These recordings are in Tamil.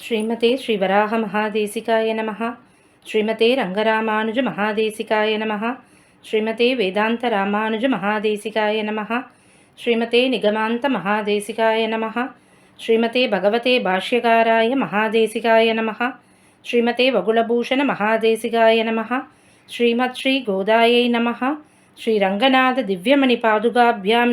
ஸ்ரீமதே ஸ்ரீவராக மகாதேசிகாய நமः ஸ்ரீமதே ரங்கராமானுஜ மகாதேசிகாய நமः ஸ்ரீமதே வேதாந்த ராமானுஜ மகாதேசிகாய நமः ஸ்ரீமதே நிகமாந்த மகாதேசிகாய நமः ஸ்ரீமதே பகவதே பாஷ்யகாராய மகாதேசிகாய நமः ஸ்ரீமதே வகுலபூஷண மகாதேசிகாய நமः ஸ்ரீமத் ஸ்ரீ கோதாயை நமः ஸ்ரீரங்கநாத திவ்யமணி பாதுகாபியாம்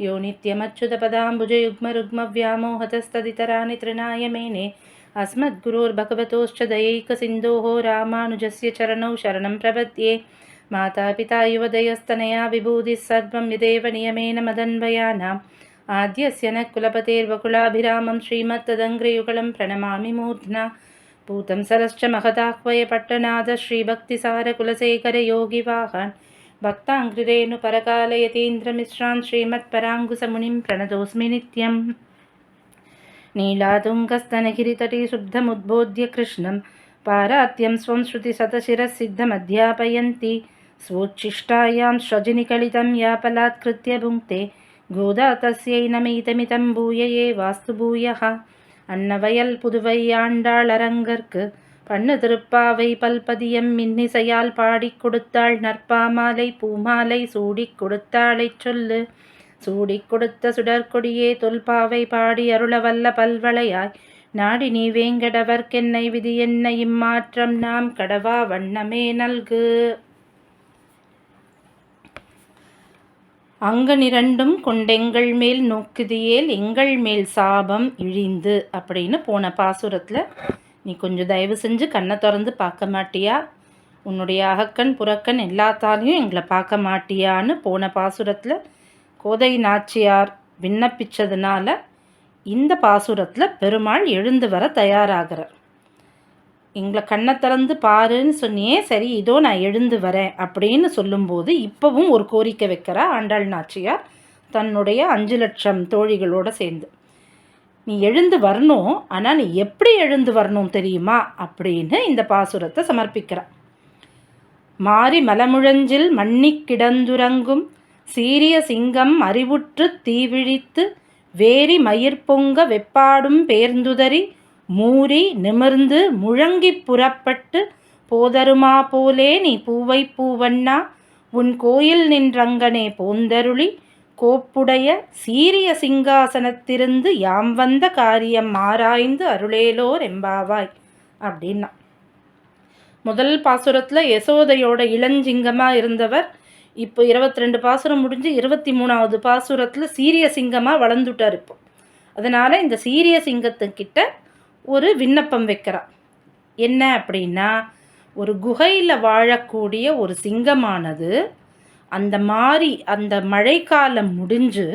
यो नित्यमच्युतपदाम्बुजयुग्मरुग्मव्यामोहतस्तदितराणि तृणाय मेने। अस्मद्गुरोर्भगवतोश्च दयैकसिन्धोः रामानुजस्य चरणौ शरणं प्रपद्ये। मातापिता युवदयस्तनया विभूतिः सर्वं यदेव नियमेन मदन्वयानाम्। आद्यस्य न कुलपतेर्वकुलाभिरामं श्रीमत्तदङ्घ्रियुगलं प्रणमामि मूर्ध्ना। पूतं सरश्च महदाह्वय पट्टनाद भक्ताङ्कृरेणुपरकालयतीन्द्रमिश्रान् श्रीमत्पराङ्गुसमुनिं प्रणतोऽस्मि नित्यं नीलातुङ्गस्तनगिरितटिशुद्धमुद्बोध्य कृष्णं पारात्यं स्वं श्रुतिशतशिरःसिद्धमध्यापयन्ति स्वोच्छिष्टायां श्वजिनिकलितं यापलात्कृत्य भुङ्क्ते गोदा तस्यै नमितमितं भूय तस्यैनमीतमितं भूयये वास्तुभूयः अन्नवयल्पुदुवैयाण्डालरङ्गर्क् பண்ணு திருப்பாவை பல்பதியம் மின்னிசையால் பாடிக் கொடுத்தாள் நற்பாமாலை பூமாலை சூடிக் கொடுத்தாளைச் சொல்லு. சூடிக் கொடுத்த சுடற்கொடியே தொல்பாவை பாடி அருளவல்ல பல்வளையாய். நாடி நீ வேங்கடவர்க்கென்னை விதி என்ன இம்மாற்றம் நாம் கடவா வண்ணமே நல்கு. அங்கனிரண்டும் கொண்டெங்கள் மேல் நோக்குதியேல் எங்கள் மேல் சாபம் இழிந்து அப்படின்னு போன பாசுரத்தில் நீ கொஞ்சம் தயவு செஞ்சு கண்ணை திறந்து பார்க்க மாட்டியா? உன்னுடைய அகக்கண் புறக்கண் எல்லாத்தாலையும் எங்களை பார்க்க மாட்டியான்னு போன பாசுரத்தில் கோதை நாச்சியார் விண்ணப்பிச்சதுனால இந்த பாசுரத்தில் பெருமாள் எழுந்து வர தயாராகிறார். எங்களை கண்ணை திறந்து பாருன்னு சொன்னியே சரி இதோ நான் எழுந்து வரேன் அப்படின்னு சொல்லும்போது இப்போவும் ஒரு கோரிக்கை வைக்கிறா ஆண்டாள் நாச்சியார் தன்னுடைய அஞ்சு லட்சம் தோழிகளோடு சேர்ந்து. நீ எழுந்து வரணும் ஆனால் நீ எப்படி எழுந்து வரணும் தெரியுமா? அப்படின்னு இந்த பாசுரத்தை சமர்ப்பிக்கிறான். மாறி மலமுழஞ்சில் மண்ணிக் கிடந்துறங்கும் சீரிய சிங்கம் அறிவுற்று தீவிழித்து வேரி மயிர் பொங்க வெப்பாடும் பேர்ந்துதறி மூறி நிமிர்ந்து முழங்கி புறப்பட்டு போதருமா போலே நீ பூவை பூவண்ணா உன் கோயில் நின்றங்கனே போந்தருளி கோப்புடைய சீரிய சிங்காசனத்திருந்து யாம் வந்த காரியம் ஆராய்ந்து அருளேலோர் எம்பாவாய் அப்படின்னா. முதல் பாசுரத்தில் யசோதையோட இளஞ்சிங்கமாக இருந்தவர் இப்போ இருபத்தி ரெண்டு பாசுரம் முடிஞ்சு இருபத்தி மூணாவது பாசுரத்தில் சீரிய சிங்கமாக வளர்ந்துட்டார் இப்போ. அதனால் இந்த சீரிய சிங்கத்துக்கிட்ட ஒரு விண்ணப்பம் வைக்கிறார் என்ன அப்படின்னா ஒரு குகையில் வாழக்கூடிய ஒரு சிங்கமானது அந்த மாதிரி அந்த மழைக்காலம் முடிஞ்சு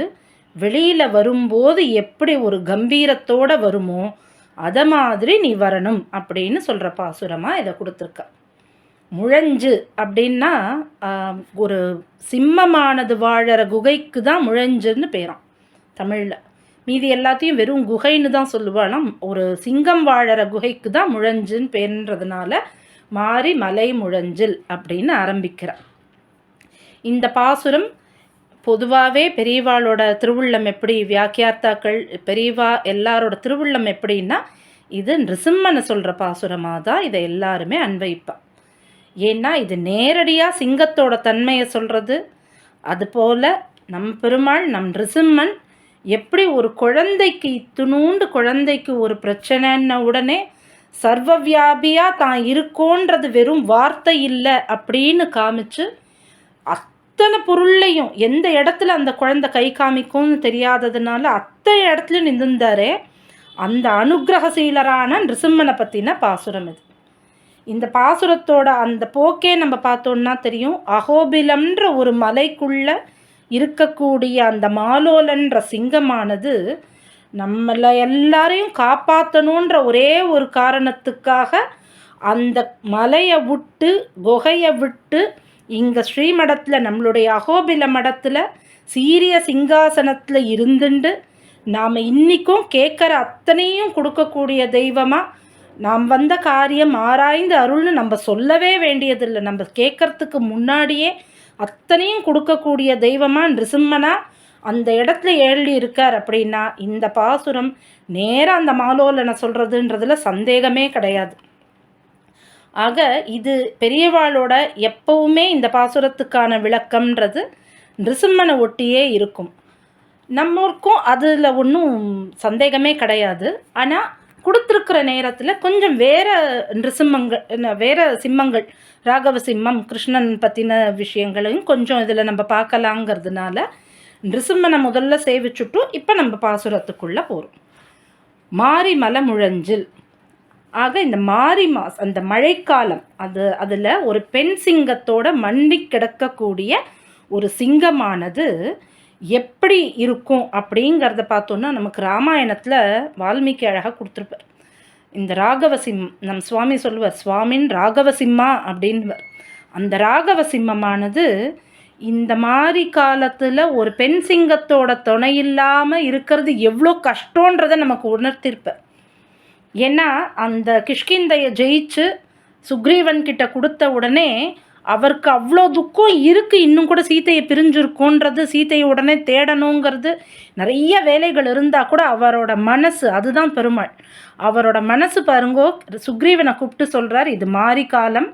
வெளியில் வரும்போது எப்படி ஒரு கம்பீரத்தோடு வருமோ அதை மாதிரி நீ வரணும் அப்படின்னு சொல்கிற பாசுரமாக இதை கொடுத்துருக்க. முழஞ்சு அப்படின்னா ஒரு சிம்மமானது வாழற குகைக்கு தான் முழஞ்சுன்னு பேரான் தமிழில். மீதி எல்லாத்தையும் வெறும் குகைன்னு தான் சொல்லுவானா ஒரு சிங்கம் வாழற குகைக்கு தான் முழஞ்சுன்னு பேருன்றதுனால மாறி மலை முழஞ்சில் அப்படின்னு ஆரம்பிக்கிறான் இந்த பாசுரம் பொதுவாகவே பெரியவாளோட திருவுள்ளம் எப்படி? வியாக்கியார்த்தாக்கள் பெரியவா எல்லாரோட திருவுள்ளம் எப்படின்னா இது நிருசிம்மனை சொல்கிற பாசுரமாக தான் இதை எல்லாருமே அன்வைப்பா ஏன்னா இது நேரடியாக சிங்கத்தோட தன்மையை சொல்கிறது அதுபோல் நம் பெருமாள் நம் நிருசிம்மன் எப்படி ஒரு குழந்தைக்கு இத்துணூண்டு குழந்தைக்கு ஒரு பிரச்சனைன்ன உடனே சர்வவியாபியாக தான் இருக்கோன்றது வெறும் வார்த்தை இல்லை அப்படின்னு காமிச்சு அத்தனை பொருள்லையும் எந்த இடத்துல அந்த குழந்தை கை காமிக்கும்னு தெரியாததுனால அத்தனை இடத்துலையும் நின்றுந்தாரே அந்த அனுகிரகசீலரான நிருசிம்மனை பற்றின பாசுரம் இது. இந்த பாசுரத்தோட அந்த போக்கே நம்ம பார்த்தோன்னா தெரியும். அகோபிலம்ன்ற ஒரு மலைக்குள்ளே இருக்கக்கூடிய அந்த மாலோலன்ற சிங்கமானது நம்மளை எல்லாரையும் காப்பாற்றணுன்ற ஒரே ஒரு காரணத்துக்காக அந்த மலையை விட்டு குகையை விட்டு இங்கே ஸ்ரீமடத்தில் நம்மளுடைய அகோபில மடத்தில் சீரிய சிங்காசனத்தில் இருந்துண்டு நாம் இன்றைக்கும் கேட்குற அத்தனையும் கொடுக்கக்கூடிய தெய்வமாக நாம் வந்த காரியம் ஆராய்ந்து அருள்னு நம்ம சொல்லவே வேண்டியதில்லை. நம்ம கேட்கறதுக்கு முன்னாடியே அத்தனையும் கொடுக்கக்கூடிய தெய்வமாக நிருசிம்மனா அந்த இடத்துல எழுதி இருக்கார் அப்படின்னா இந்த பாசுரம் நேராக அந்த மாலோலனை சொல்கிறதுன்றதுல சந்தேகமே கிடையாது. ஆக இது பெரியவாளோட எப்பவுமே இந்த பாசுரத்துக்கான விளக்கம்ன்றது நிருசிம்மனை ஒட்டியே இருக்கும். நம்மளுக்கும் அதில் ஒன்றும் சந்தேகமே கிடையாது. ஆனால் கொடுத்துருக்கிற நேரத்தில் கொஞ்சம் வேறு நிருசிம்மங்கள் வேறு சிம்மங்கள் ராகவ சிம்மம் கிருஷ்ணன் பற்றின விஷயங்களையும் கொஞ்சம் இதில் நம்ம பார்க்கலாங்கிறதுனால நிருசிம்மனை முதல்ல சேவிச்சுட்டும் இப்போ நம்ம பாசுரத்துக்குள்ளே போகிறோம் மாரி மலை முழஞ்சில் ஆக இந்த மாரி மாஸ் அந்த மழைக்காலம் அது அதில் ஒரு பெண் சிங்கத்தோட மண்டி கிடக்கக்கூடிய ஒரு சிங்கமானது எப்படி இருக்கும் அப்படிங்கிறத பார்த்தோன்னா நமக்கு ராமாயணத்தில் வால்மீகி அழகாக கொடுத்துருப்பார். இந்த ராகவசிம் நம் சுவாமி சொல்லுவார் சுவாமின் ராகவசிம்மா அப்படின்வர் அந்த ராகவசிம்மமானது இந்த மாதிரி காலத்தில் ஒரு பெண் சிங்கத்தோட துணை இல்லாமல் இருக்கிறது எவ்வளோ கஷ்டன்றதை நமக்கு உணர்த்திருப்பேன் ஏன்னா அந்த கிஷ்கிந்தையை ஜெயிச்சு சுக்ரீவன் கிட்ட கொடுத்த உடனே அவருக்கு அவ்வளோ துக்கம் இருக்குது இன்னும் கூட சீத்தையை பிரிஞ்சிருக்கோன்றது சீத்தையை உடனே தேடணுங்கிறது நிறைய வேலைகள் இருந்தால் கூட அவரோட மனசு அதுதான் பெருமாள். அவரோட மனசு பாருங்கோ சுக்ரீவனை கூப்பிட்டு சொல்கிறார் இது மாறி காலம்.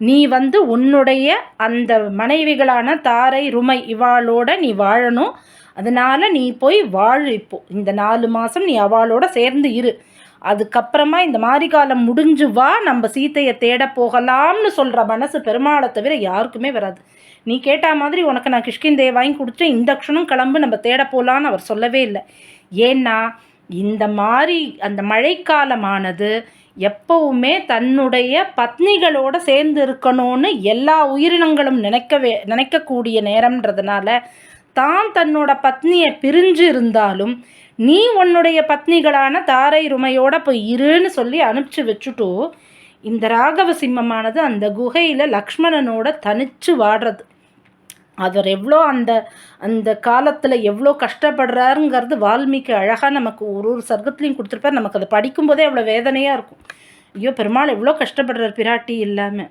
நீ வந்து உன்னுடைய அந்த மனைவிகளான தாரை ருமை இவாளோட நீ வாழணும். அதனால் நீ போய் வாழ் இப்போ. இந்த நாலு மாதம் நீ அவளோட சேர்ந்து இரு. அதுக்கப்புறமா இந்த மாதிரி காலம் முடிஞ்சு வா நம்ம சீத்தையை தேட போகலாம்னு சொல்கிற மனசு பெருமாளை தவிர யாருக்குமே வராது. நீ கேட்ட மாதிரி உனக்கு நான் கிஷ்கிந்தையை வாங்கி கொடுத்தேன் இந்த க்ஷணம் கிளம்பு நம்ம தேட போகலான்னு அவர் சொல்லவே இல்லை. ஏன்னா இந்த மாதிரி அந்த மழைக்காலமானது எப்பவுமே தன்னுடைய பத்னிகளோடு சேர்ந்து இருக்கணும்னு எல்லா உயிரினங்களும் நினைக்கவே நினைக்கக்கூடிய நேரம்ன்றதுனால தான் தன்னோட பத்னியை பிரிஞ்சு இருந்தாலும் நீ உன்னுடைய பத்னிகளான தாரை ருமையோட போய் இருன்னு சொல்லி அனுப்பிச்சு வச்சுட்டோ இந்த ராகவ சிம்மமானது அந்த குகையில் லக்ஷ்மணனோட தனிச்சு வாடுறது. அவர் எவ்வளோ அந்த அந்த காலத்தில் எவ்வளோ கஷ்டப்படுறாருங்கிறது வால்மீகி அழகாக நமக்கு ஒரு ஒரு சர்க்கத்துலேயும் கொடுத்துருப்பார். நமக்கு அதை படிக்கும்போதே அவ்வளோ வேதனையாக இருக்கும். ஐயோ பெருமாள் எவ்வளோ கஷ்டப்படுறார் பிராட்டி இல்லாமல்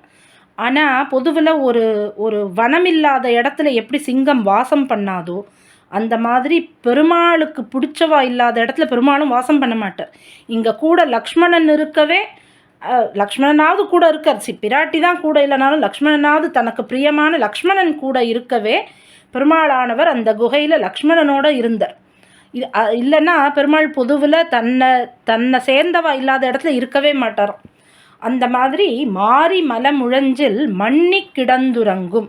ஆனால் பொதுவில் ஒரு ஒரு வனம் இல்லாத இடத்துல எப்படி சிங்கம் வாசம் பண்ணாதோ அந்த மாதிரி பெருமாளுக்கு பிடிச்சவா இல்லாத இடத்துல பெருமாளும் வாசம் பண்ண மாட்டார். இங்கே கூட லக்ஷ்மணன் இருக்கவே லக்ஷ்மணனாவது கூட இருக்கார். சி பிராட்டி தான் கூட இல்லைனாலும் லக்ஷ்மணனாவது தனக்கு பிரியமான லக்ஷ்மணன் கூட இருக்கவே பெருமாளானவர் அந்த குகையில் லக்ஷ்மணனோட இருந்தார். இல்லைன்னா பெருமாள் பொதுவில் தன்னை தன்னை சேர்ந்தவா இல்லாத இடத்துல இருக்கவே மாட்டாராம். அந்த மாதிரி மாறி மலை முழஞ்சில் மண்ணி கிடந்துறங்கும்.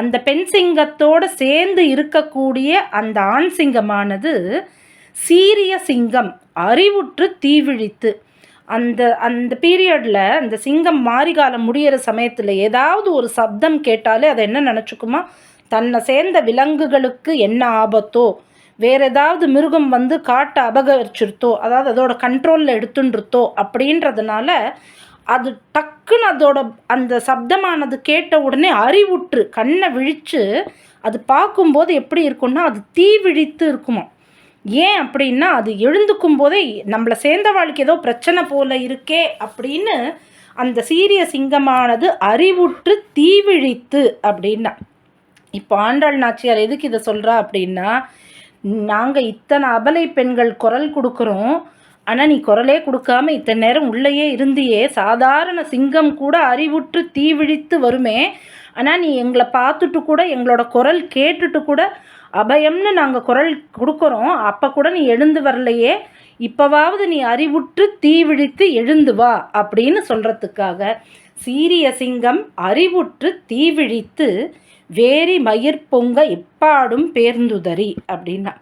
அந்த பெண் சிங்கத்தோடு சேர்ந்து இருக்கக்கூடிய அந்த ஆண் சிங்கமானது சீரிய சிங்கம் அறிவுற்று தீவிழித்து. அந்த அந்த பீரியடில் அந்த சிங்கம் மாரிகாலம் முடியிற சமயத்தில் ஏதாவது ஒரு சப்தம் கேட்டாலே அதை என்ன நினச்சிக்குமா? தன்னை சேர்ந்த விலங்குகளுக்கு என்ன ஆபத்தோ? வேறு ஏதாவது மிருகம் வந்து காட்டை அபகரிச்சிருத்தோ? அதாவது அதோட கண்ட்ரோலில் எடுத்துன்றுத்தோ? அப்படின்றதுனால அது டக்குன்னு அதோட அந்த சப்தமானது கேட்ட உடனே அறிவுற்று கண்ணை விழித்து அது பார்க்கும்போது எப்படி இருக்கும்னா அது தீ விழித்து இருக்குமா? ஏன் அப்படின்னா அது எழுந்துக்கும் போதே நம்மளை சேர்ந்த வாழ்க்கை ஏதோ பிரச்சனை போல இருக்கே அப்படின்னு அந்த சீரிய சிங்கமானது அறிவுற்று தீவிழித்து அப்படின்னா. இப்போ ஆண்டாள் நாச்சியார் எதுக்கு இதை சொல்கிறா அப்படின்னா நாங்கள் இத்தனை அபலை பெண்கள் குரல் கொடுக்குறோம் ஆனால் நீ குரலே கொடுக்காம இத்தனை நேரம் உள்ளேயே இருந்தியே. சாதாரண சிங்கம் கூட அறிவுற்று தீவிழித்து வருமே. ஆனால் நீ எங்களை பார்த்துட்டு கூட எங்களோட குரல் கேட்டுட்டு கூட அபயம்னு நாங்கள் குரல் கொடுக்குறோம். அப்போ கூட நீ எழுந்து வரலையே. இப்போவாவது நீ அறிவுற்று தீவிழித்து எழுந்து வா அப்படின்னு சொல்கிறதுக்காக சீரிய சிங்கம் அறிவுற்று தீவிழித்து வேரி மயிர் பொங்க எப்பாடும் பேர்ந்துதறி அப்படின்னா.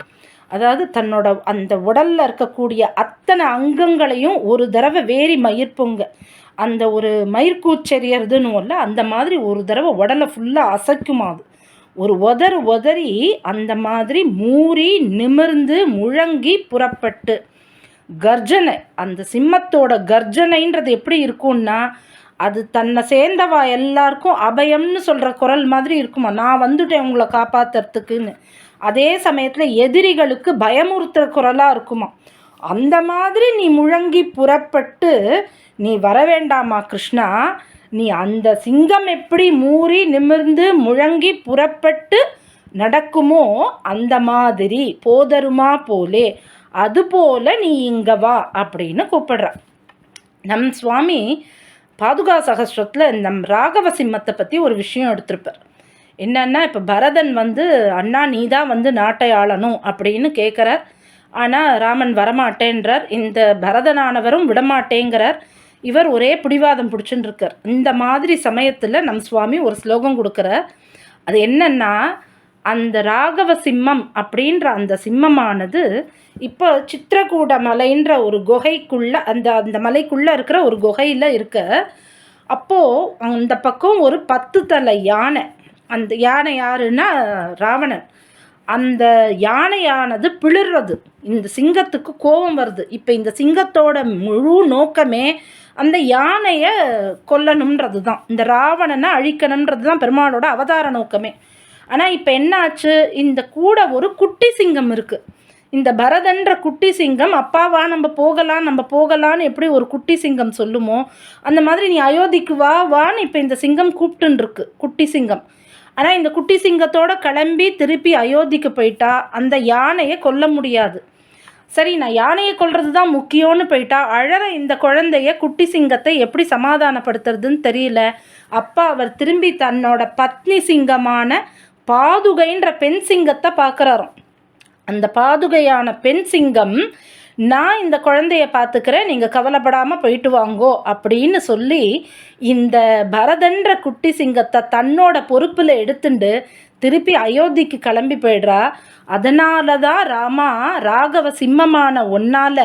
அதாவது தன்னோட அந்த உடலில் இருக்கக்கூடிய அத்தனை அங்கங்களையும் ஒரு தடவை வேரி மயிர் பொங்க அந்த ஒரு மயிர்கூச்செறியறதுன்னு இல்லை அந்த மாதிரி ஒரு தடவை உடலை ஃபுல்லாக அசைக்குமா அது. ஒரு உதறு உதறி அந்த மாதிரி மூறி நிமிர்ந்து முழங்கி புறப்பட்டு கர்ஜனை அந்த சிம்மத்தோட கர்ஜனைன்றது எப்படி இருக்கும்னா அது தன்னை சேர்ந்தவா எல்லாருக்கும் அபயம்னு சொல்கிற குரல் மாதிரி இருக்குமா? நான் வந்துட்டேன் உங்களை காப்பாற்றுறதுக்குன்னு அதே சமயத்தில் எதிரிகளுக்கு பயமுறுத்துகிற குரலாக இருக்குமா? அந்த மாதிரி நீ முழங்கி புறப்பட்டு நீ வர வேண்டாமா கிருஷ்ணா? நீ அந்த சிங்கம் எப்படி மூறி நிமிர்ந்து முழங்கி புறப்பட்டு நடக்குமோ அந்த மாதிரி போதருமா போலே அதுபோல நீ இங்க வா அப்படின்னு கூப்பிடுற. நம் சுவாமி பாதுகா சகஸ்ரத்தில் நம் ராகவ சிம்மத்தை பற்றி ஒரு விஷயம் எடுத்திருப்பார். என்னன்னா இப்போ பரதன் வந்து அண்ணா நீ தான் வந்து நாட்டை ஆளணும் அப்படின்னு கேட்குறார் ஆனால் ராமன் வரமாட்டேன்றார். இந்த பரதனானவரும் விடமாட்டேங்கிறார். இவர் ஒரே பிடிவாதம் பிடிச்சுன்னு இருக்கார் இந்த மாதிரி சமயத்தில் நம் சுவாமி ஒரு ஸ்லோகம் கொடுக்குறார். அது என்னன்னா அந்த ராகவ சிம்மம் அப்படின்ற அந்த சிம்மமானது இப்போ சித்திரகூட மலைன்ற ஒரு குகைக்குள்ள அந்த அந்த மலைக்குள்ளே இருக்கிற ஒரு குகையில் இருக்க. அப்போது அந்த பக்கம் ஒரு பத்து தலை யானை. அந்த யானை யாருன்னா ராவணன். அந்த யானையானது பிளிர்றது. இந்த சிங்கத்துக்கு கோபம் வருது. இப்போ இந்த சிங்கத்தோட முழு நோக்கமே அந்த யானையை கொல்லணுன்றது தான் இந்த ராவணனை அழிக்கணுன்றது தான் பெருமாளோட அவதார நோக்கமே. ஆனால் இப்போ என்னாச்சு? இந்த கூட ஒரு குட்டி சிங்கம் இருக்குது இந்த பரதன்ற குட்டி சிங்கம் அப்பாவா நம்ம போகலாம் நம்ம போகலான்னு எப்படி ஒரு குட்டி சிங்கம் சொல்லுமோ அந்த மாதிரி நீ அயோத்திக்கு வா வான்னு இப்போ இந்த சிங்கம் கூப்பிட்டுன்னு இருக்கு குட்டி சிங்கம். ஆனால் இந்த குட்டி சிங்கத்தோட கிளம்பி திருப்பி அயோத்திக்கு போயிட்டா அந்த யானையை கொல்ல முடியாது. சரி நான் யானையை கொல்றது தான் முக்கியம்னு போயிட்டா அழற இந்த குழந்தைய குட்டி சிங்கத்தை எப்படி சமாதானப்படுத்துறதுன்னு தெரியல. அப்பா அவர் திரும்பி தன்னோட பத்னி சிங்கமான பாதுகைன்ற பெண் சிங்கத்தை பார்க்குறாராம். அந்த பாதுகையான பெண் சிங்கம் நான் இந்த குழந்தைய பார்த்துக்கிறேன் நீங்கள் கவலைப்படாமல் போயிட்டு வாங்கோ அப்படின்னு சொல்லி இந்த பரதன்ற குட்டி சிங்கத்தை தன்னோட பொறுப்பில் எடுத்துட்டு திருப்பி அயோத்திக்கு கிளம்பி போயிடுறா. அதனால தான் ராமா ராகவ சிம்மமான ஒன்னால்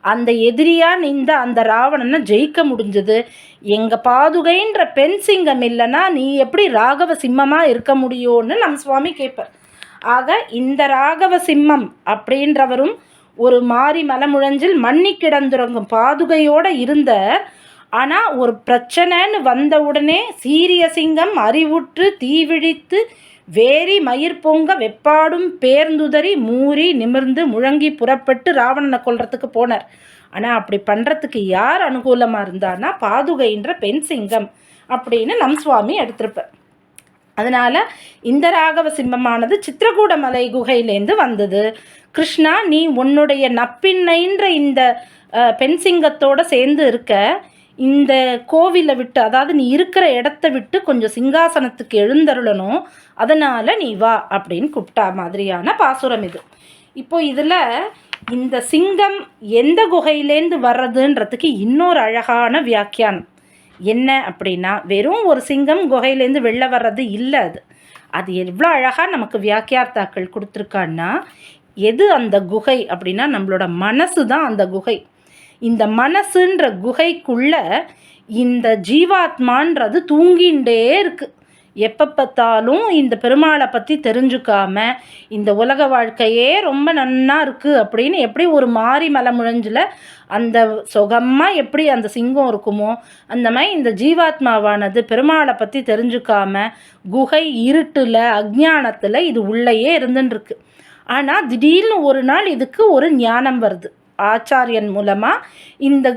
அந்த எதிரியாக நீந்த அந்த ராவணனை ஜெயிக்க முடிஞ்சது. எங்கள் பாதுகைன்ற பெண் சிங்கம் இல்லைன்னா நீ எப்படி ராகவ சிம்மமாக இருக்க முடியும்னு நம்ம சுவாமி கேட்பார் ஆக இந்த ராகவ சிம்மம் அப்படின்றவரும் ஒரு மாறி மலமுழஞ்சில் மண்ணி கிடந்துறங்கும் பாதுகையோடு இருந்த ஆனால் ஒரு பிரச்சனைன்னு வந்த உடனே சீரிய சிங்கம் அறிவுற்று தீவிழித்து வேரி மயிர் பொங்க வெப்பாடும் பேர்ந்துதறி மூறி நிமிர்ந்து முழங்கி புறப்பட்டு ராவணனை கொல்றதுக்கு போனார். ஆனால் அப்படி பண்ணுறதுக்கு யார் அனுகூலமாக இருந்தான்னா பாதுகைன்ற பெண் சிங்கம் அப்படின்னு நம் சுவாமி எடுத்திருப்பார். அதனால் இந்த ராகவ சிம்மமானது சித்திரகூட மலை குகையிலேருந்து வந்தது. கிருஷ்ணா நீ உன்னுடைய நப்பின்னைன்ற இந்த பெண் சிங்கத்தோடு சேர்ந்து இருக்க இந்த கோவிலை விட்டு அதாவது நீ இருக்கிற இடத்த விட்டு கொஞ்சம் சிங்காசனத்துக்கு எழுந்தருளணும் அதனால் நீ வா அப்படின்னு கூப்பிட்டா மாதிரியான பாசுரம் இது. இப்போ இதில் இந்த சிங்கம் எந்த குகையிலேருந்து வர்றதுன்றதுக்கு இன்னொரு அழகான வியாக்கியானம். என்ன அப்படின்னா வெறும் ஒரு சிங்கம் குகையிலேருந்து வெளில வர்றது இல்லை அது. அது எவ்வளோ அழகாக நமக்கு வியாக்கியார்த்தாக்கள் கொடுத்துருக்கான்னா எது அந்த குகை அப்படின்னா நம்மளோட மனசு தான் அந்த குகை. இந்த மனசுன்ற குகைக்குள்ள இந்த ஜீவாத்மான்றது தூங்கின்றே இருக்குது எப்போ பார்த்தாலும் இந்த பெருமாளை பற்றி தெரிஞ்சுக்காம இந்த உலக வாழ்க்கையே ரொம்ப நன்னா இருக்குது அப்படின்னு எப்படி ஒரு மாறி மலை முழஞ்சில் அந்த சுகமாக எப்படி அந்த சிங்கம் இருக்குமோ அந்த மாதிரி இந்த ஜீவாத்மாவானது பெருமாளை பற்றி தெரிஞ்சுக்காம குகை இருட்டில் அஜ்ஞானத்தில் இது உள்ளேயே இருந்துட்டுருக்கு ஆனால் திடீர்னு ஒரு நாள் இதுக்கு ஒரு ஞானம் வருது. ஆச்சாரியன் மூலமாக இந்த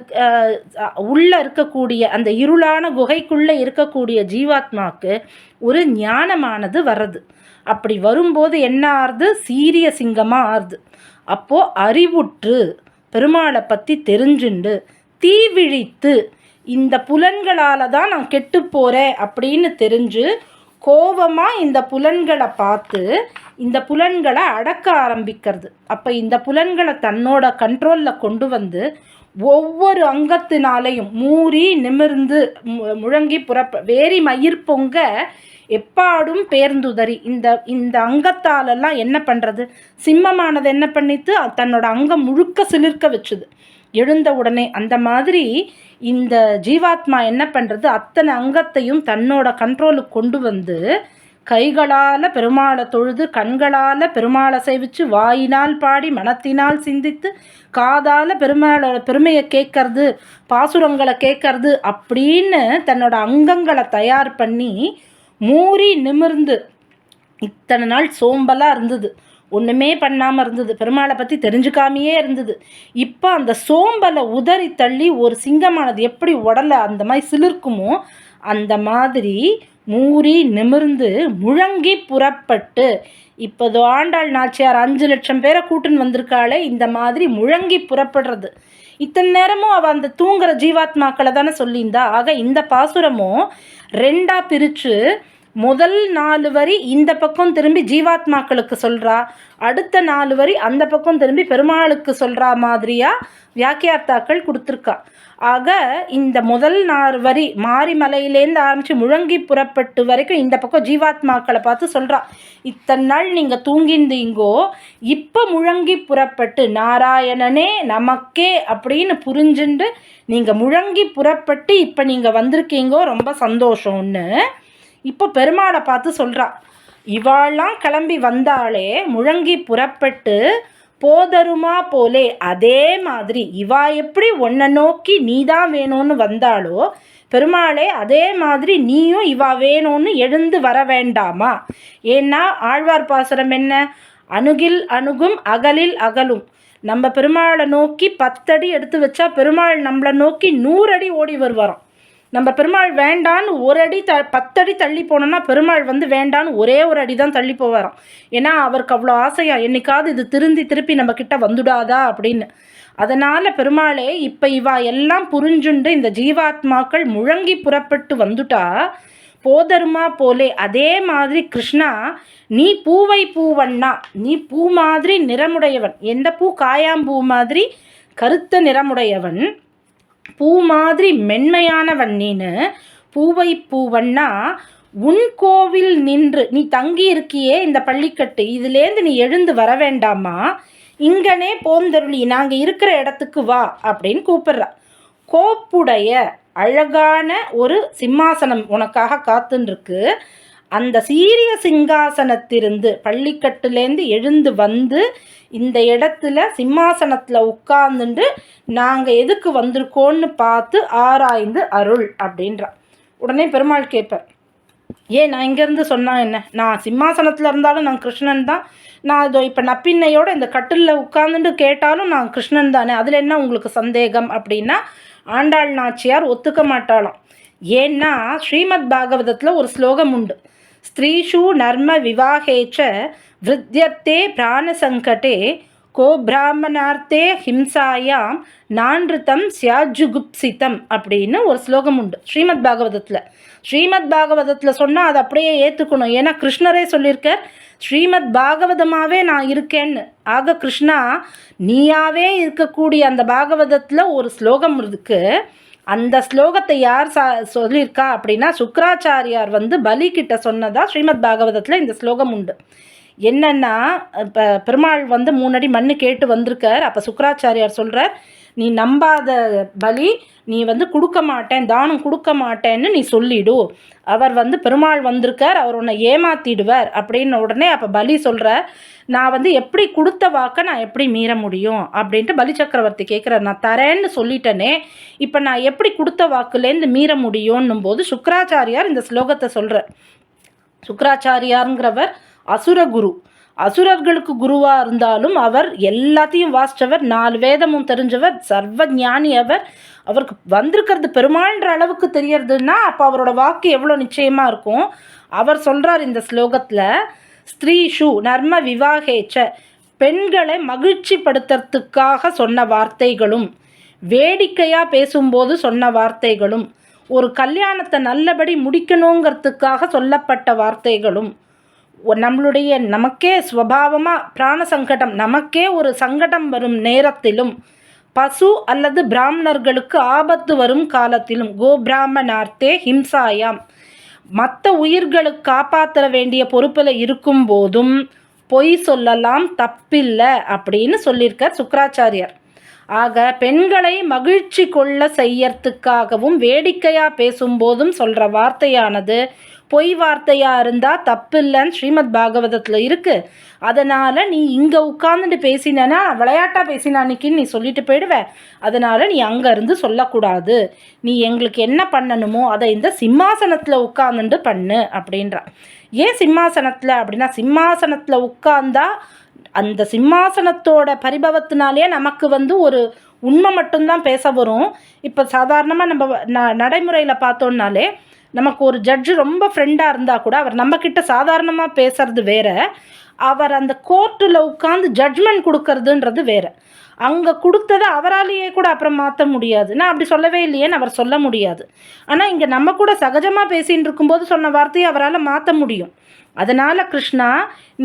உள்ளே இருக்கக்கூடிய அந்த இருளான குகைக்குள்ளே இருக்கக்கூடிய ஜீவாத்மாவுக்கு ஒரு ஞானமானது வர்றது. அப்படி வரும்போது என்ன ஆறுது? சீரிய சிங்கமாக ஆறுது. அப்போது அறிவுற்று பெருமாளை பற்றி தெரிஞ்சுண்டு தீவிழித்து இந்த புலன்களால் தான் நான் கெட்டு போகிறேன் அப்படின்னு தெரிஞ்சு கோபமாக இந்த புலன்களை பார்த்து இந்த புலன்களை அடக்க ஆரம்பிக்கிறது. அப்போ இந்த புலன்களை தன்னோட கண்ட்ரோலில் கொண்டு வந்து ஒவ்வொரு அங்கத்தினாலையும் மூறி நிமிர்ந்து முழங்கி புறப்ப வேரி மயிர் பொங்க எப்பாடும் பேர்ந்துதறி இந்த இந்த அங்கத்தாலெல்லாம் என்ன பண்ணுறது சிம்மமானது என்ன பண்ணித்து தன்னோட அங்கம் முழுக்க சிலிர்க்க வச்சுது. எழுந்த உடனே அந்த மாதிரி இந்த ஜீவாத்மா என்ன பண்ணுறது அத்தனை அங்கத்தையும் தன்னோட கண்ட்ரோலுக்கு கொண்டு வந்து கைகளால் பெருமாளை தொழுது கண்களால் பெருமாளை சேவிச்சு வாயினால் பாடி மனத்தினால் சிந்தித்து காதால் பெருமாளோட பெருமையை கேட்கறது பாசுரங்களை கேட்கறது அப்படின்னு தன்னோட அங்கங்களை தயார் பண்ணி மூறி நிமிர்ந்து இத்தனை நாள் சோம்பலாக இருந்தது. ஒன்றுமே பண்ணாமல் இருந்தது. பெருமாளை பற்றி தெரிஞ்சுக்காமையே இருந்தது. இப்போ அந்த சோம்பலை உதறி தள்ளி ஒரு சிங்கமானது எப்படி உடலை அந்த மாதிரி சிலிர்க்குமோ அந்த மாதிரி மூறி நிமிர்ந்து முழங்கி புறப்பட்டு இப்போது ஆண்டாள் நாச்சியார் அஞ்சு லட்சம் பேரை கூட்டுன்னு வந்திருக்காளே இந்த மாதிரி முழங்கி புறப்படுறது. இத்தனை நேரமும் அவள் அந்த தூங்குற ஜீவாத்மாக்களை தானே சொல்லியிருந்தா. ஆக இந்த பாசுரமும் ரெண்டாக பிரித்து முதல் நாலு வரி இந்த பக்கம் திரும்பி ஜீவாத்மாக்களுக்கு சொல்கிறா அடுத்த நாலு வரி அந்த பக்கம் திரும்பி பெருமாளுக்கு சொல்கிறா மாதிரியாக வியாக்கியார்த்தாக்கள் கொடுத்துருக்கா. ஆக இந்த முதல் நாலு வரி மாரிமலையிலேருந்து ஆரம்பித்து முழங்கி புறப்பட்டு வரைக்கும் இந்த பக்கம் ஜீவாத்மாக்களை பார்த்து சொல்கிறா இத்தனை நாள் நீங்கள் தூங்கிந்தீங்கோ இப்போ முழங்கி புறப்பட்டு நாராயணனே நமக்கே அப்படின்னு புரிஞ்சுண்டு நீங்கள் முழங்கி புறப்பட்டு இப்போ நீங்கள் வந்திருக்கீங்கோ ரொம்ப சந்தோஷம்னு இப்போ பெருமாளை பார்த்து சொல்கிறா இவாள்லாம் கிளம்பி வந்தாலே முழங்கி புறப்பட்டு போதருமா போலே அதே மாதிரி இவா எப்படி உன்னை நோக்கி நீ தான் வேணும்னு வந்தாலோ பெருமாளே அதே மாதிரி நீயும் இவா வேணும்னு எழுந்து வர வேண்டாமா? ஏன்னா ஆழ்வார் பாசுரம் என்ன? அணுகில் அணுகும் அகலில் அகலும். நம்ம பெருமாளை நோக்கி பத்தடி எடுத்து வச்சா பெருமாள் நம்மளை நோக்கி நூறடி ஓடி வருவாராம். நம்ம பெருமாள் வேண்டான்னு ஒரு அடி த பத்தடி தள்ளி போனோம்னா பெருமாள் வந்து வேண்டான்னு ஒரே ஒரு அடி தான் தள்ளி போவாராம். ஏன்னா அவருக்கு அவ்வளோ ஆசையா என்னைக்காவது இது திருந்தி திருப்பி நம்ம கிட்ட வந்துடாதா அப்படின்னு. அதனால் பெருமாளே இப்போ இவா எல்லாம் புரிஞ்சுண்டு இந்த ஜீவாத்மாக்கள் முழங்கி புறப்பட்டு வந்துட்டா போதருமா போலே அதே மாதிரி கிருஷ்ணா நீ பூவை பூவண்ணா நீ பூ மாதிரி நிறமுடையவன் எந்த பூ காயாம்பூ மாதிரி கருத்த நிறமுடையவன் பூ மாதிரி மென்மையான நீனு. பூவை பூவன்னா உன் கோவில் நின்று நீ தங்கி இருக்கியே இந்த பள்ளிக்கட்டு இதுலேருந்து நீ எழுந்து வர வேண்டாமா? இங்கனே போந்தருளி நாங்கள் இருக்கிற இடத்துக்கு வா அப்படின்னு கூப்பிடுறா. கோப்புடைய அழகான ஒரு சிம்மாசனம் உனக்காக காத்துன்ருக்கு. அந்த சீரிய சிங்காசனத்திலிருந்து பள்ளிக்கட்டுலேருந்து எழுந்து வந்து இந்த இடத்துல சிம்மாசனத்தில் உட்கார்ந்துட்டு நாங்கள் எதுக்கு வந்திருக்கோன்னு பார்த்து ஆராய்ந்து அருள் அப்படின்றா. உடனே பெருமாள் கேட்பார் ஏன் நான் இங்கேருந்து சொன்னால் என்ன? நான் சிம்மாசனத்தில் இருந்தாலும் நான் கிருஷ்ணன் தான். நான் இதோ இப்போ நப்பின்னையோட இந்த கட்டிலில் உட்காந்துட்டு கேட்டாலும் நான் கிருஷ்ணன் தானே. அதில் என்ன உங்களுக்கு சந்தேகம்? அப்படின்னா ஆண்டாள் நாச்சியார் ஒத்துக்க மாட்டாளாம். ஏன்னா ஸ்ரீமத் பாகவதத்தில் ஒரு ஸ்லோகம் உண்டு. ஸ்திரீஷு நர்ம விவாகேச்ச விருத்தியர்த்தே பிராணசங்கடே கோ பிராமணார்த்தே ஹிம்சாயாம் நான்ருத்தம் சியாஜுகுப்சிதம் அப்படின்னு ஒரு ஸ்லோகம் உண்டு ஸ்ரீமத் பாகவதத்தில். ஸ்ரீமத் பாகவதத்தில் சொன்னால் அதை அப்படியே ஏற்றுக்கணும் ஏன்னா கிருஷ்ணரே சொல்லியிருக்கார் ஸ்ரீமத் பாகவதமாகவே நான் இருக்கேன்னு. ஆக கிருஷ்ணா நீயாவே இருக்கக்கூடிய அந்த பாகவதத்தில் ஒரு ஸ்லோகம் இருக்குது அந்த ஸ்லோகத்தை யார் சா சொல்லியிருக்கா அப்படின்னா சுக்கராச்சாரியார் வந்து பலி கிட்ட சொன்னதா ஸ்ரீமத் பாகவதத்தில் இந்த ஸ்லோகம் உண்டு. என்னென்னா இப்போ பெருமாள் வந்து மூணடி மண்ணு கேட்டு வந்திருக்கார். அப்போ சுக்கராச்சாரியார் சொல்கிறார் நீ நம்பாத பலி நீ வந்து கொடுக்க மாட்டேன் தானம் கொடுக்க மாட்டேன்னு நீ சொல்லிடு. அவர் வந்து பெருமாள் வந்திருக்கார் அவர் உன்னை ஏமாத்திடுவார் அப்படின்னு உடனே அப்போ பலி சொல்கிறார் நான் வந்து எப்படி கொடுத்த வாக்கை நான் எப்படி மீற முடியும் அப்படின்ட்டு பலி சக்கரவர்த்தி கேட்குறார் நான் தரேன்னு சொல்லிட்டேனே இப்போ நான் எப்படி கொடுத்த வாக்குலேருந்து மீற முடியும்னும் போது சுக்கராச்சாரியார் இந்த ஸ்லோகத்தை சொல்கிறார் சுக்கராச்சாரியாருங்கிறவர் அசுரகுரு. அசுரர்களுக்கு குருவாக இருந்தாலும் அவர் எல்லாத்தையும் வாசித்தவர் நாலு வேதமும் தெரிஞ்சவர் சர்வ ஞானி அவர் அவருக்கு வந்திருக்கிறது பெருமாள்ன்ற அளவுக்கு தெரியறதுன்னா அப்போ அவரோட வாக்கு எவ்வளோ நிச்சயமாக இருக்கும்? அவர் சொல்கிறார் இந்த ஸ்லோகத்தில் ஸ்திரீ ஷூ நர்ம விவாகேச்ச பெண்களை மகிழ்ச்சிப்படுத்துறதுக்காக சொன்ன வார்த்தைகளும் வேடிக்கையாக பேசும்போது சொன்ன வார்த்தைகளும் ஒரு கல்யாணத்தை நல்லபடி முடிக்கணுங்கிறதுக்காக சொல்லப்பட்ட வார்த்தைகளும் நம்மளுடைய நமக்கே ஸ்வபாவமாக பிராண சங்கடம் நமக்கே ஒரு சங்கடம் வரும் நேரத்திலும் பசு அல்லது பிராமணர்களுக்கு ஆபத்து வரும் காலத்திலும் கோபிராமணார்த்தே ஹிம்சாயாம். மற்ற உயிர்களுக்கு காப்பாற்ற வேண்டிய பொறுப்பில் இருக்கும் போதும் பொய் சொல்லலாம் தப்பில்லை அப்படின்னு சொல்லியிருக்கார் சுக்கராச்சாரியர். ஆக பெண்களை மகிழ்ச்சி கொள்ள செய்யறதுக்காகவும் வேடிக்கையாக பேசும்போதும் சொல்கிற வார்த்தையானது பொய் வார்த்தையாக இருந்தால் தப்பு இல்லைன்னு ஸ்ரீமத் பாகவதத்தில் இருக்குது அதனால் நீ இங்கே உட்காந்துட்டு பேசினேன்னா விளையாட்டாக பேசின அன்னைக்குன்னு நீ சொல்லிட்டு போயிடுவ. அதனால் நீ அங்கேருந்து சொல்லக்கூடாது. நீ எங்களுக்கு என்ன பண்ணணுமோ அதை இந்த சிம்மாசனத்தில் உட்காந்துட்டு பண்ணு அப்படின்றா. ஏன் சிம்மாசனத்தில் அப்படின்னா சிம்மாசனத்தில் உட்காந்தா அந்த சிம்மாசனத்தோட பரிபவத்தினாலே நமக்கு வந்து ஒரு உண்மை மட்டும்தான் பேச வரும். இப்போ சாதாரணமாக நம்ம ந நடைமுறையில் பார்த்தோன்னாலே நமக்கு ஒரு ஜட்ஜு ரொம்ப ஃப்ரெண்டாக இருந்தால் கூட அவர் நம்மக்கிட்ட சாதாரணமாக பேசுறது வேற. அவர் அந்த கோர்ட்டில் உட்காந்து ஜட்ஜ்மெண்ட் கொடுக்கறதுன்றது வேற. அங்கே கொடுத்ததை அவராலேயே கூட அப்புறம் மாற்ற முடியாது. நான் அப்படி சொல்லவே இல்லையேன்னு அவர் சொல்ல முடியாது. ஆனால் இங்கே நம்ம கூட சகஜமாக பேசின்னு இருக்கும்போது சொன்ன வார்த்தையை அவரால் மாற்ற முடியும். அதனால் கிருஷ்ணா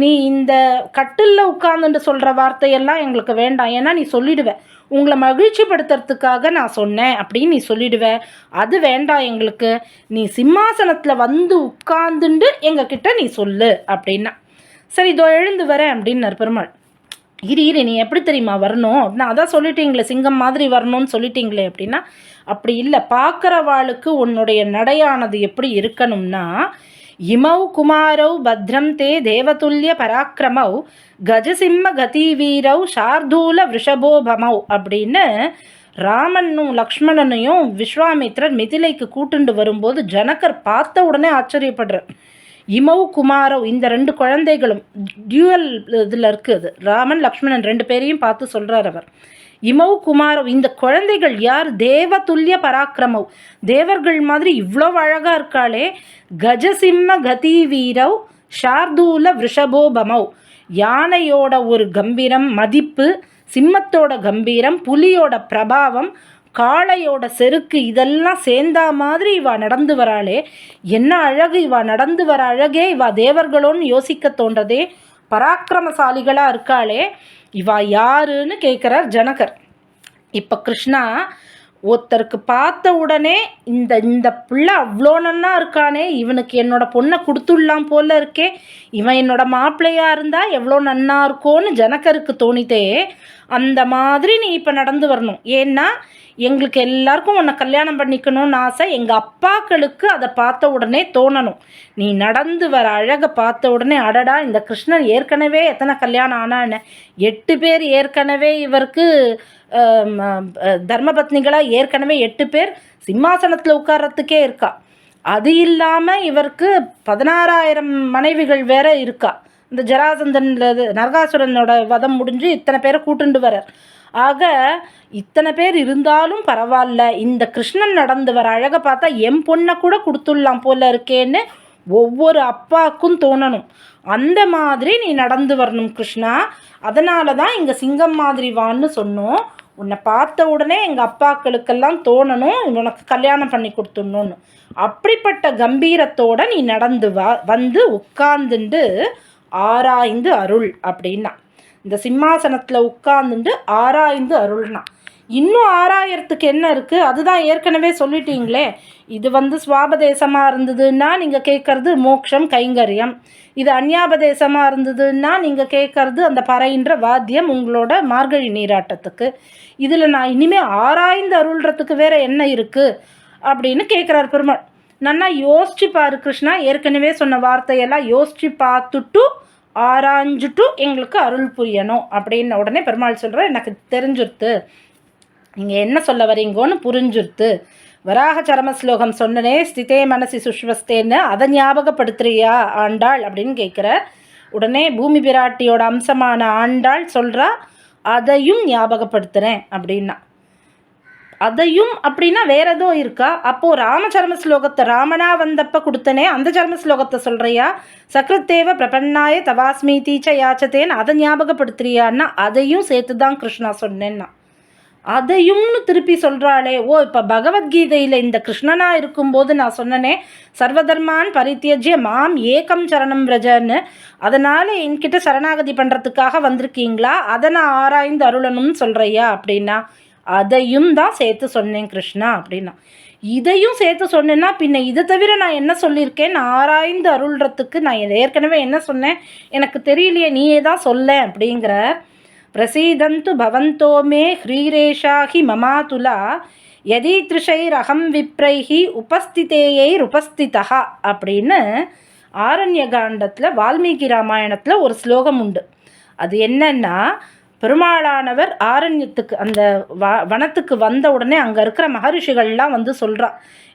நீ இந்த கட்டிலில் உட்காந்துட்டு சொல்கிற வார்த்தையெல்லாம் எங்களுக்கு வேண்டாம். ஏன்னா நீ சொல்லிடுவேன் உங்களை மகிழ்ச்சிப்படுத்துறதுக்காக நான் சொன்னேன் அப்படின்னு நீ சொல்லிடுவ. அது வேண்டாம் எங்களுக்கு. நீ சிம்மாசனத்தில் வந்து உட்கார்ந்துண்டு எங்ககிட்ட நீ சொல்லு அப்படின்னா. சரி இதோ எழுந்து வரேன் அப்படின்னு பெருமாள் இரு இரு நீ எப்படி தெரியுமா வரணும்? நான் அதான் சொல்லிட்டீங்களே சிங்கம் மாதிரி வரணும்னு சொல்லிட்டீங்களே அப்படின்னா. அப்படி இல்லை பார்க்குறவாளுக்கு உன்னுடைய நடையானது எப்படி இருக்கணும்னா இமௌ குமாரௌ பத்ரம் தே தேவதுல்ய பராக்கிரமௌ கஜசிம்ம கதிவீரௌ ஷார்தூல விஷபோபமௌ அப்படின்னு ராமனும் லக்ஷ்மணனையும் விஸ்வாமித்ரர் மிதிலைக்கு கூட்டுண்டு வரும்போது ஜனகர் பார்த்த உடனே ஆச்சரியப்படுறார். இமௌ குமாரவ் இந்த ரெண்டு குழந்தைகளும் டியூவல் இதில் இருக்குது. ராமன் லக்ஷ்மணன் ரெண்டு பேரையும் பார்த்து சொல்கிறார் அவர். இமௌ குமாரவ் இந்த குழந்தைகள் யார்? தேவ துல்லிய பராக்கிரமவ். தேவர்கள் மாதிரி இவ்வளோ அழகாக இருக்காளே. கஜசிம்ம கதி வீரவ் ஷார்தூல விஷபோபமவ் யானையோட ஒரு கம்பீரம் மதிப்பு சிம்மத்தோட கம்பீரம் புலியோட பிரபாவம் காளையோட செருக்கு இதெல்லாம் சேர்ந்தா மாதிரி இவா நடந்து வராளே. என்ன அழகு இவா நடந்து வர அழகே இவா தேவர்களோன்னு யோசிக்க தோன்றதே. பராக்கிரமசாலிகளாக இருக்காளே. இவா யாருன்னு கேட்குறார் ஜனகர். இப்போ கிருஷ்ணா ஒருத்தருக்கு பார்த்த உடனே இந்த இந்த பிள்ளை அவ்வளோ நன்னா இருக்கானே இவனுக்கு என்னோட பொண்ணை கொடுத்துடலாம் போல இருக்கே இவன் என்னோட மாப்பிள்ளையாக இருந்தால் எவ்வளோ நன்னா இருக்கோன்னு ஜனகருக்கு தோணித்தே அந்த மாதிரி நீ இப்போ நடந்து வரணும். ஏன்னா எங்களுக்கு எல்லாருக்கும் உன்னை கல்யாணம் பண்ணிக்கணும்னு ஆசை. எங்கள் அப்பாக்களுக்கு அதை பார்த்த உடனே தோணணும். நீ நடந்து வர அழகை பார்த்த உடனே அடடா இந்த கிருஷ்ணன் ஏற்கனவே எத்தனை கல்யாணம் ஆனான்னு. எட்டு பேர் ஏற்கனவே இவருக்கு தர்மபத்னிகளாக ஏற்கனவே எட்டு பேர் சிம்மாசனத்தில் உட்கார்றதுக்கே இருக்கா. அது இல்லாமல் இவருக்கு பதினாறாயிரம் மனைவிகள் வேற இருக்கா. இந்த ஜராசந்தன் நரகாசுரனோட வதம் முடிஞ்சு இத்தனை பேரை கூட்டுண்டு வரார் ஆக இத்தனை பேர் இருந்தாலும் பரவாயில்ல. இந்த கிருஷ்ணன் நடந்து வர அழகை பார்த்தா என் பொண்ணை கூட கொடுத்துடலாம் போல இருக்கேன்னு ஒவ்வொரு அப்பாவுக்கும் தோணணும். அந்த மாதிரி நீ நடந்து வரணும் கிருஷ்ணா. அதனால தான் இங்கே சிங்கம் மாதிரி வான்னு சொன்னோம். உன்னை பார்த்த உடனே எங்கள் அப்பாக்களுக்கெல்லாம் தோணணும். உனக்கு கல்யாணம் பண்ணி கொடுத்துடணும்னு. அப்படிப்பட்ட கம்பீரத்தோட நீ நடந்து வா வந்து உட்கார்ந்துண்டு ஆராய்ந்து அருள் அப்படின்னா. இந்த சிம்மாசனத்தில் உட்கார்ந்துட்டு ஆராய்ந்து அருள்னா. இன்னும் ஆறாயிரத்துக்கு என்ன இருக்குது அதுதான் ஏற்கனவே சொல்லிட்டீங்களே. இது வந்து சுவாபதேசமாக இருந்ததுன்னா நீங்கள் கேட்குறது மோக்ஷம் கைங்கரியம். இது அந்யாபதேசமாக இருந்ததுன்னா நீங்கள் கேட்குறது அந்த பறையின்ற வாத்தியம் உங்களோட மார்கழி நீராட்டத்துக்கு. இதில் நான் இனிமேல் ஆராய்ந்து அருள்றதுக்கு வேற என்ன இருக்குது அப்படின்னு கேட்குறாரு பெருமாள். நன்னா யோசிச்சு பாரு கிருஷ்ணா ஏற்கனவே சொன்ன வார்த்தையெல்லாம் யோசிச்சு பார்த்துட்டு ஆராய்ஞ்சுட்டு எங்களுக்கு அருள் புரியணும் அப்படின்னு உடனே பெருமாள் சொல்கிற எனக்கு தெரிஞ்சுருத்து. நீங்கள் என்ன சொல்ல வரீங்கோன்னு புரிஞ்சுருத்து. வராக சரம ஸ்லோகம் சொன்னனே ஸ்திதே மனசி சுஷ்வஸ்தேன்னு அதை ஞாபகப்படுத்துறியா ஆண்டாள் அப்படின்னு கேட்குற உடனே பூமி பிராட்டியோட அம்சமான ஆண்டாள் சொல்கிறா அதையும் ஞாபகப்படுத்துகிறேன் அப்படின்னா. அதையும் அப்படின்னா வேற ஏதோ இருக்கா? அப்போது ராமச்சர்ம ஸ்லோகத்தை ராமனா வந்தப்ப கொடுத்தனே அந்த சர்ம ஸ்லோகத்தை சொல்கிறியா சக்ரத்தேவ பிரபன்னாய தவாஸ்மி தீச்ச யாச்சத்தேன்னு அதை ஞாபகப்படுத்துறியான்னா அதையும் சேர்த்து தான் கிருஷ்ணா சொன்னேன்னா. அதையும்னு திருப்பி சொல்கிறாளே ஓ இப்போ பகவத்கீதையில் இந்த கிருஷ்ணனா இருக்கும்போது நான் சொன்னனே சர்வதர்மான் பரித்தியஜ்ய மாம் ஏகம் சரணம் ரஜன்னு அதனால் என்கிட்ட சரணாகதி பண்ணுறதுக்காக வந்திருக்கீங்களா? அதை நான் ஆராய்ந்து அருளணும்னு சொல்கிறையா அப்படின்னா அதையும் தான் சேர்த்து சொன்னேன் கிருஷ்ணா அப்படின்னா. இதையும் சேர்த்து சொன்னேன்னா பின்ன இதை தவிர நான் என்ன சொல்லியிருக்கேன்? ஆராய்ந்து அருள்றதுக்கு நான் ஏற்கனவே என்ன சொன்னேன்? எனக்கு தெரியலையே நீயே தான் சொல்ல அப்படிங்கிற பிரசீதந்து பவந்தோமே ஹ்ரீரேஷாஹி மமாதுலா யதீத்ருஷைரகம் விப்ரைஹி உபஸ்திதேயைர் உபஸ்திதா அப்படின்னு ஆரண்ய காண்டத்தில் வால்மீகி ராமாயணத்தில் ஒரு ஸ்லோகம் உண்டு. அது என்னன்னா பெருமாளானவர் ஆரண்யத்துக்கு அந்த வ வனத்துக்கு வந்த உடனே அங்கே இருக்கிற மகரிஷிகள்லாம் வந்து சொல்கிறா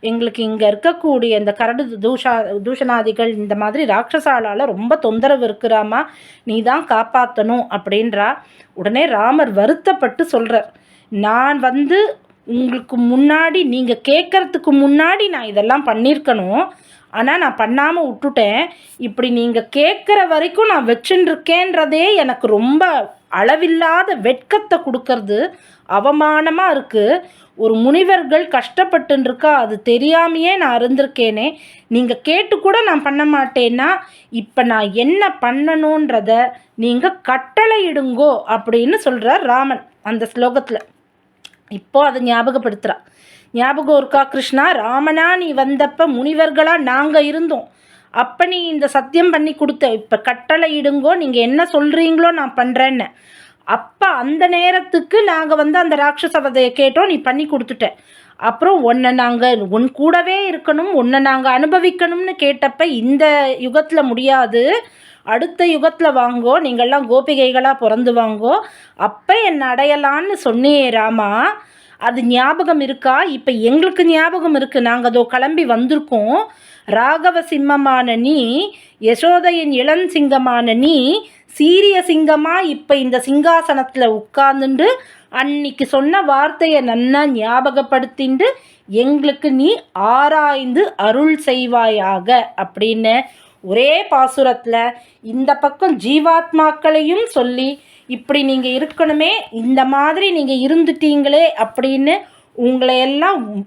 எங்களுக்கு இங்கே இருக்கக்கூடிய இந்த கரடு தூஷா தூஷணாதிகள் இந்த மாதிரி ராட்சசாலால் ரொம்ப தொந்தரவு இருக்கிறாமா நீ தான் காப்பாற்றணும் அப்படின்றா. உடனே ராமர் வருத்தப்பட்டு சொல்கிறார் நான் வந்து உங்களுக்கு முன்னாடி நீங்கள் கேட்குறதுக்கு முன்னாடி நான் இதெல்லாம் பண்ணியிருக்கணும் ஆனால் நான் பண்ணாமல் விட்டுட்டேன் இப்படி நீங்கள் கேட்குற வரைக்கும் நான் வச்சுருக்கேன்றதே எனக்கு ரொம்ப அளவில்லாத வெட்கத்தை கொடுக்கறது அவமானமாக இருக்குது ஒரு முனிவர்கள் கஷ்டப்பட்டுருக்கா அது தெரியாமையே நான் இருந்திருக்கேனே. நீங்கள் கேட்டு கூட நான் பண்ண மாட்டேன்னா இப்போ நான் என்ன பண்ணணுன்றத நீங்கள் கட்டளையிடுங்கோ அப்படின்னு சொல்கிறார் ராமன் அந்த ஸ்லோகத்தில். இப்போது அதை ஞாபகப்படுத்துகிறான் ஞாபகம் இருக்கா கிருஷ்ணா? ராமனா நீ வந்தப்ப முனிவர்களாக நாங்கள் இருந்தோம். அப்போ நீ இந்த சத்தியம் பண்ணி கொடுத்த இப்போ கட்டளை இடுங்கோ நீங்கள் என்ன சொல்கிறீங்களோ நான் பண்ணுறேன்னு அப்போ அந்த நேரத்துக்கு நாங்கள் வந்து அந்த ராட்சச வதையை கேட்டோம் நீ பண்ணி கொடுத்துட்ட. அப்புறம் உன்னை நாங்கள் உன் கூடவே இருக்கணும் உன்னை நாங்கள் அனுபவிக்கணும்னு கேட்டப்ப இந்த யுகத்தில் முடியாது. அடுத்த யுகத்தில் வாங்கோ நீங்கள்லாம் கோபிகைகளாக பிறந்து வாங்கோ. அப்போ என்னை அடையலான்னு சொன்னியே ராமா. அது ஞாபகம் இருக்கா? இப்போ எங்களுக்கு ஞாபகம் இருக்குது நாங்கள் அதோ கிளம்பி வந்திருக்கோம். ராகவ சிம்மமான நீ யசோதையின் இளஞ்சிங்கமான நீ சீரிய சிங்கமாக இப்போ இந்த சிங்காசனத்தில் உட்கார்ந்துண்டு அன்னைக்கு சொன்ன வார்த்தையை நன்னா ஞாபகப்படுத்திண்டு எங்களுக்கு நீ ஆராய்ந்து அருள் செய்வாயாக அப்படின்னு ஒரே பாசுரத்தில் இந்த பக்கம் ஜீவாத்மாக்களையும் சொல்லி இப்படி நீங்கள் இருக்கணுமே இந்த மாதிரி நீங்கள் இருந்துட்டீங்களே அப்படின்னு உங்களையெல்லாம்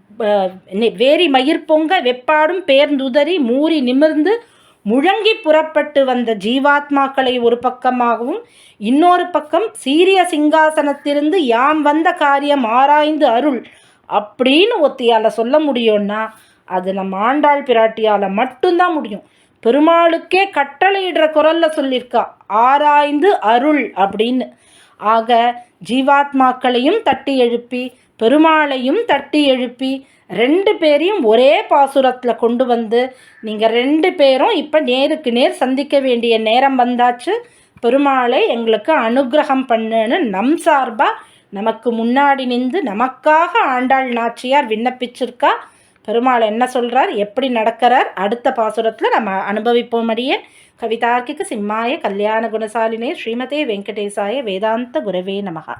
வேரி மயிர் பொங்க வெப்பாடும் பேர்ந்துதறி மூறி நிமிர்ந்து முழங்கி புறப்பட்டு வந்த ஜீவாத்மாக்களை ஒரு பக்கமாகவும் இன்னொரு பக்கம் சீரிய சிங்காசனத்திலிருந்து யாம் வந்த காரியம் ஆராய்ந்து அருள் அப்படின்னு ஒத்தியால் சொல்ல முடியும்னா அது நம்ம ஆண்டாள் பிராட்டியால் மட்டும்தான் முடியும். பெருமாளுக்கே கட்டளையிடுற குரலில் சொல்லியிருக்கா ஆராய்ந்து அருள் அப்படின்னு. ஆக ஜீவாத்மாக்களையும் தட்டி எழுப்பி பெருமாளையும் தட்டி எழுப்பி ரெண்டு பேரையும் ஒரே பாசுரத்தில் கொண்டு வந்து நீங்கள் ரெண்டு பேரும் இப்போ நேருக்கு நேர் சந்திக்க வேண்டிய நேரம் வந்தாச்சு. பெருமாளை எங்களுக்கு அனுகிரகம் பண்ணுன்னு நம் சார்பாக நமக்கு முன்னாடி நின்று நமக்காக ஆண்டாள் நாச்சியார் விண்ணப்பிச்சிருக்கா. பெருமாள் என்ன சொல்கிறார் எப்படி நடக்கிறார்? அடுத்த பாசுரத்தில் நம்ம அனுபவிப்போம் அடியே. கவிதார்க்கிக சிம்மாய கல்யாண குணசாலினே ஸ்ரீமதே வெங்கடேசாய வேதாந்த குரவே நமகா.